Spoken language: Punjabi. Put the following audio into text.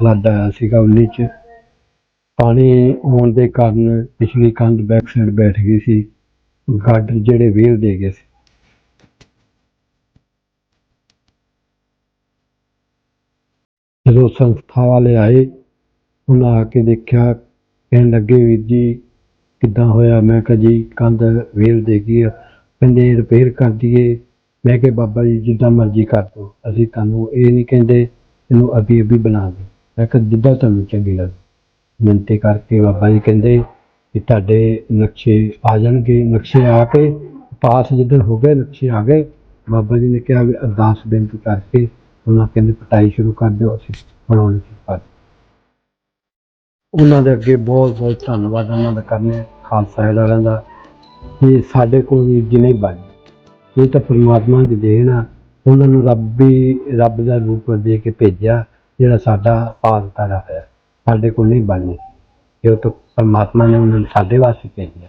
ਫਲੱਡ ਆਇਆ ਸੀਗਾ 19 ਚ। ਪਾਣੀ ਆਉਣ ਦੇ ਕਾਰਨ ਪਿਛਲੀ ਕੰਧ ਬੈਕ ਸਾਈਡ ਬੈਠ ਗਈ ਸੀ। ਗਾਡਰ ਜਿਹੜੇ ਵੇਲ ਦੇ ਗਏ ਸੀ। ਜਦੋਂ ਸੰਸਥਾ ਵਾਲੇ ਆਏ, ਉਹਨਾਂ ਆ ਕੇ ਦੇਖਿਆ, ਕਹਿਣ ਲੱਗੇ, ਵੀਰ ਜੀ, ਕਿੱਦਾਂ ਹੋਇਆ? ਮੈਂ ਕਿਹਾ, ਜੀ, ਕੰਧ ਵੇਲ ਦੇ ਗਈ ਆ। ਕਹਿੰਦੇ ਰਿਪੇਅਰ ਕਰ ਦਈਏ। ਮੈਂ ਕਿਹਾ, ਬਾਬਾ ਜੀ, ਜਿੱਦਾਂ ਮਰਜ਼ੀ ਕਰ ਦਿਓ। ਅਸੀਂ ਤੁਹਾਨੂੰ ਇਹ ਨਹੀਂ ਕਹਿੰਦੇ, ਇਹਨੂੰ ਅਭੀ ਅਭੀ ਬਣਾ ਦਿਓ। ਮੈਂ ਕਿਹਾ ਜਿੱਦਾਂ ਤੁਹਾਨੂੰ ਚੰਗੀ ਲੱਗੇ ਮਿਹਨਤੀ ਕਰਕੇ ਬਾਬਾ ਜੀ ਕਹਿੰਦੇ ਕਿ ਤੁਹਾਡੇ ਨਕਸ਼ੇ ਆ ਜਾਣਗੇ, ਨਕਸ਼ੇ ਆ ਕੇ ਪਾਸ ਜਿੱਦਣ ਹੋ ਗਏ, ਨਕਸ਼ੇ ਆ ਗਏ, ਬਾਬਾ ਜੀ ਨੇ ਕਿਹਾ ਵੀ ਅਰਦਾਸ ਬੇਨਤੀ ਕਰਕੇ ਉਹਨਾਂ ਕਹਿੰਦੇ ਪਟਾਈ ਸ਼ੁਰੂ ਕਰ ਦਿਓ, ਅਸੀਂ ਬਣਾਉਣੀ ਸ਼ੁਰੂ ਕਰ ਉਹਨਾਂ ਦੇ ਅੱਗੇ ਬਹੁਤ ਬਹੁਤ ਧੰਨਵਾਦ ਉਹਨਾਂ ਦਾ ਕਰਨੇ ਖਾਲਸਾ ਵਾਲਿਆਂ ਦਾ। ਕਿ ਸਾਡੇ ਕੋਲ ਵੀਰ ਨਹੀਂ ਬਣ ਇਹ ਤਾਂ ਪਰਮਾਤਮਾ ਦੀ ਦੇਣ ਆ, ਉਹਨਾਂ ਨੂੰ ਰੱਬ ਵੀ, ਰੱਬ ਦਾ ਰੂਪ ਦੇ ਕੇ ਭੇਜਿਆ। ਜਿਹੜਾ ਸਾਡਾ ਪਾਲ ਕਰਾ ਹੋਇਆ, ਸਾਡੇ ਕੋਲ ਨਹੀਂ ਬਣਨੀ। ਇਹ ਤਾਂ ਪਰਮਾਤਮਾ ਨੇ ਉਹਨਾਂ ਨੂੰ ਸਾਡੇ ਵਾਸਤੇ ਭੇਜਿਆ।